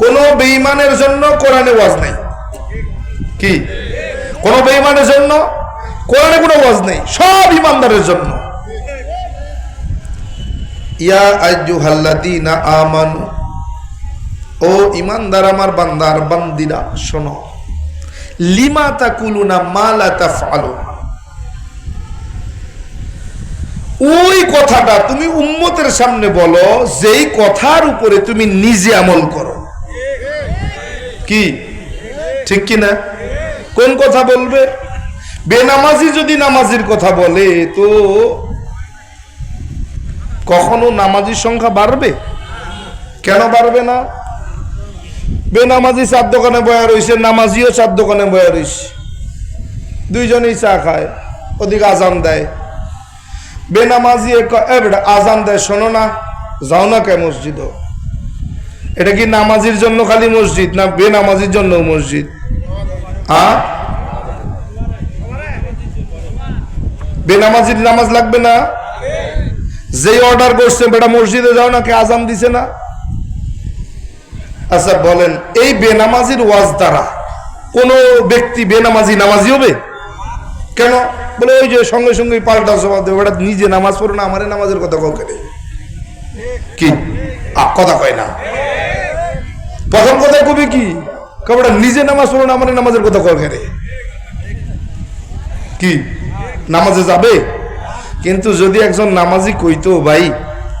কোন বেঈমানের জন্য কোরআনে ওয়াজ নাই। কি? কোন বেঈমানের জন্য? কোরআনে কোনো ওয়াজ নেই, সব ইমানদারের জন্য। ইয়া আইয়ুহাল্লাযীনা আমানু, ও ইমানদার আমার বান্দার বান্দিরা, শোনো। লিমা তাকুলুনা মা লা তাফআলুন। ওই কথাটা তুমি উম্মতের সামনে বলো, যেই কথার উপরে তুমি নিজে আমল করো। কি? ঠিক কি না কোন কথা বলবে? বেনামাজি যদি নামাজির কথা বলে, তো কখনো নামাজির সংখ্যা বাড়বে? কেন বাড়বে না? বেনামাজি চার দোকানে বয়া রয়েছে নামাজিও চার দোকানে বয়া রয়েছে দুইজনেই চা খায়, ওদিকে আজান দেয়। বেনামাজি আজান দেয়, শোনো না, যাও না কে মসজিদ এটা কি নামাজির জন্য খালি মসজিদ না বেনামাজির জন্য মসজিদ? হ্যাঁ? বেনামাজির নামাজ লাগবে না? যেই অর্ডার করছে, বেটা মসজিদে যাও না, কে আজান দিছে না? আচ্ছা বলেন, এই বেনামাজির ওয়াজ দ্বারা কোন ব্যক্তি বেনামাজি নামাজি হবে? কেন? বলে, ওই যে সঙ্গে সঙ্গে পাল্টা জবাব দেবে ওটা নিজে নামাজ পড়ো না, আমারে নামাজের কথা কাউকে কি? কথা কয় না। প্রথম কথা কবি কি? কবটা নিজে নামাজ পড়ো না আমারে নামাজের কথা কাউকে নেই কি? নামাজে যাবে? কিন্তু যদি একজন নামাজি কইতো, ভাই,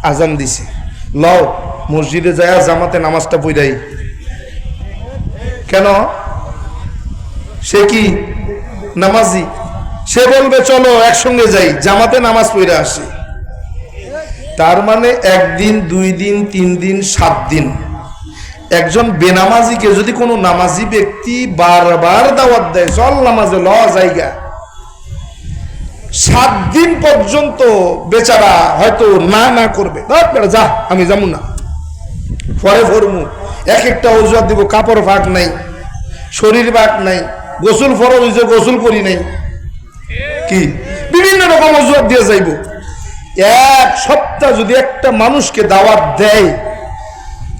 আজান দিছে। লও, মসজিদে যায় জামাতে নামাজটা পড়াই। কেন? সে কি নামাজি? সে বলবে, চলো, একসঙ্গে যাই, জামাতে নামাজ পড়ে আসি। তার মানে একদিন, দুই দিন, তিন দিন, সাত দিন। একজন বেনামাজিকে যদি কোনো নামাজি ব্যক্তি বারবার দাওয়াত দেয়, চল নামাজে ল জায়গা সাত দিন পর্যন্ত বেচারা হয়তো না না করবে। "ধ্যাৎ যা, আমি যাব না। পরে ফরমু এক একটা অজুহাত দিব, কাপড় ফাঁক নাই, শরীর ফাঁক নাই, গোসল ফরজ হয়েছে, গোসল করি নাই। কি? বিভিন্ন রকম অজুহাত দিয়ে যাইব। এক সপ্তাহ যদি একটা মানুষকে দাওয়াত দেয়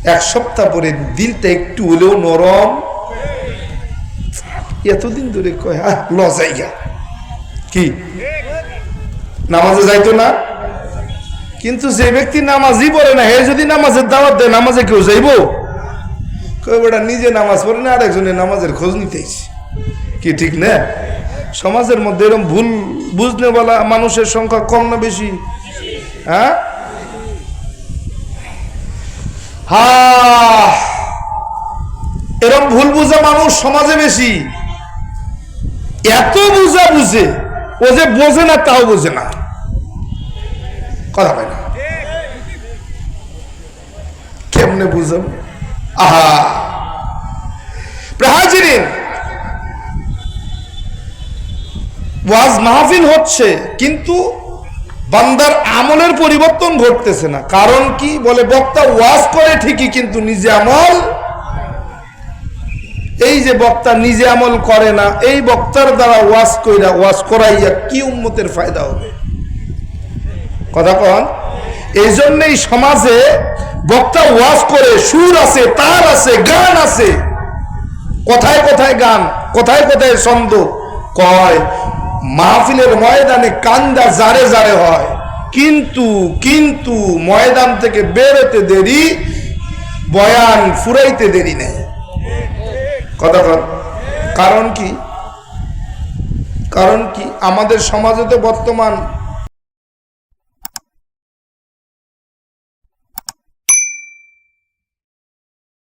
এক সপ্তাহ পরে দিলটা একটু হলেও নরম। এতদিন ধরে কয় হ্যাঁ ল জায়গা। কি? নামাজে যাইতো না? কিন্তু যে ব্যক্তি নামাজই পড়ে না, হে যদি নামাজের দাওয়াত দেয়, নামাজে কেউ যাইব? কই নিজে নামাজ পড়ে না, আরেকজনের নামাজের খোঁজ নিতেইছি কি, ঠিক না? সমাজের মধ্যে এরকম ভুল বুঝনে বলা মানুষের সংখ্যা কম না বেশি? হ্যাঁ? হা! এরকম ভুল বুঝা মানুষ সমাজে বেশি। এত বুঝা বুঝে, ও যে বোঝে না, তাও বোঝে না। কথা পাই না। কেমনে বুঝাম? আহা! হাজিরিন ওয়াজ মাহফিল হচ্ছে, কিন্তু বান্দার আমলের পরিবর্তন ঘটতেছে না। কারণ কি? বলে, বক্তা ওয়াজ করে ঠিকই, কিন্তু নিজে আমল এই যে বক্তা নিজে আমল করে না, এই বক্তার দ্বারা ওয়াজ কইরা, ওয়াজ করাইয়া কি উন্মতের ফায়দা হবে? কথা কন। এই জন্যই সমাজে বক্তা ওয়াজ করে, সুর আছে তার আছে, গান আছে। কোথায় কোথায় গান, কোথায় কোথায় ছন্দ কয় মাহফিলের ময়দানে কান্দা জারে জারে হয়। কিন্তু কিন্তু ময়দান থেকে বেরোতে দেরি, বয়ান ফুরাইতে দেরি নেই। কথা কর কারণ কি? কারণ কি? আমাদের সমাজে তো বর্তমান